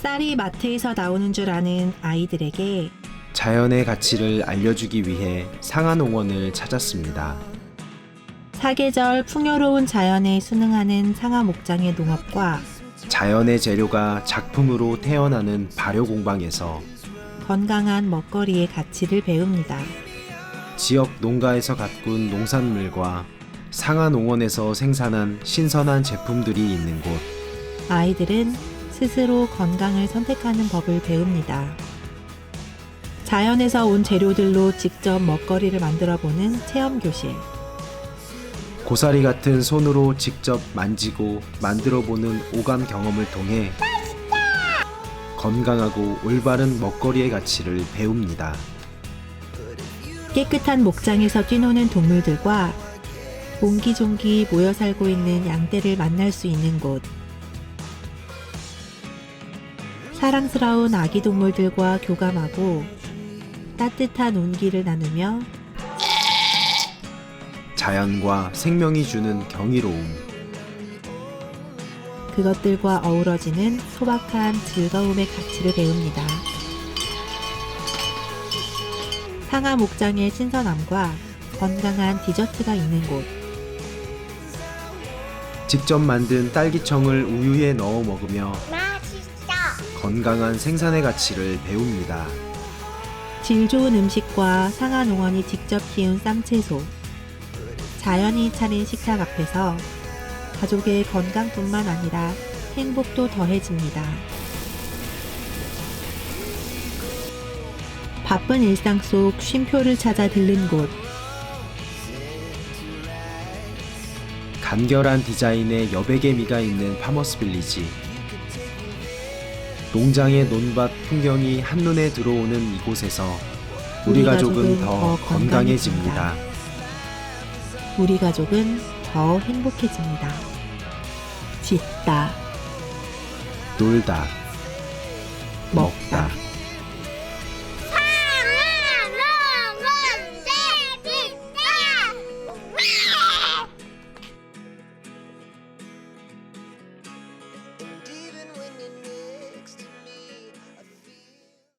쌀이 마트에서 나오는 줄 아는 아이들에게 자연의 가치를 알려주기 위해 상하농원을 찾았습니다. 사계절 풍요로운 자연에 순응하는 상하 목장의 농업과 자연의 재료가 작품으로 태어나는 발효 공방에서 건강한 먹거리의 가치를 배웁니다. 지역 농가에서 가꾼 농산물과 상하 농원에서 생산한 신선한 제품들이 있는 곳. 아이들은 스스로 건강을 선택하는 법을 배웁니다. 자연에서 온 재료들로 직접 먹거리를 만들어 보는 체험 교실. 고사리 같은 손으로 직접 만지고 만들어 보는 오감 경험을 통해 건강하고 올바른 먹거리의 가치를 배웁니다. 깨끗한 목장에서 뛰노는 동물들과 옹기종기 모여 살고 있는 양떼를 만날 수 있는 곳. 사랑스러운 아기 동물들과 교감하고 따뜻한 온기를 나누며 자연과 생명이 주는 경이로움. 그것들과 어우러지는 소박한 즐거움의 가치를 배웁니다. 상하 목장의 신선함과 건강한 디저트가 있는 곳. 직접 만든 딸기청을 우유에 넣어 먹으며. 건강한 생산의 가치를 배웁니다. 질 좋은 음식과 상하 농원이 직접 키운 쌈채소, 자연이 차린 식탁 앞에서 가족의 건강뿐만 아니라 행복도 더해집니다. 바쁜 일상 속 쉼표를 찾아 들른 곳, 간결한 디자인의 여백의 미가 있는 파머스 빌리지. 농장의 논밭 풍경이 한눈에 들어오는 이곳에서 우리 가족은 더더 건강해집니다. 우리 가족은 더 행복해집니다. 짓다, 놀다. 먹다.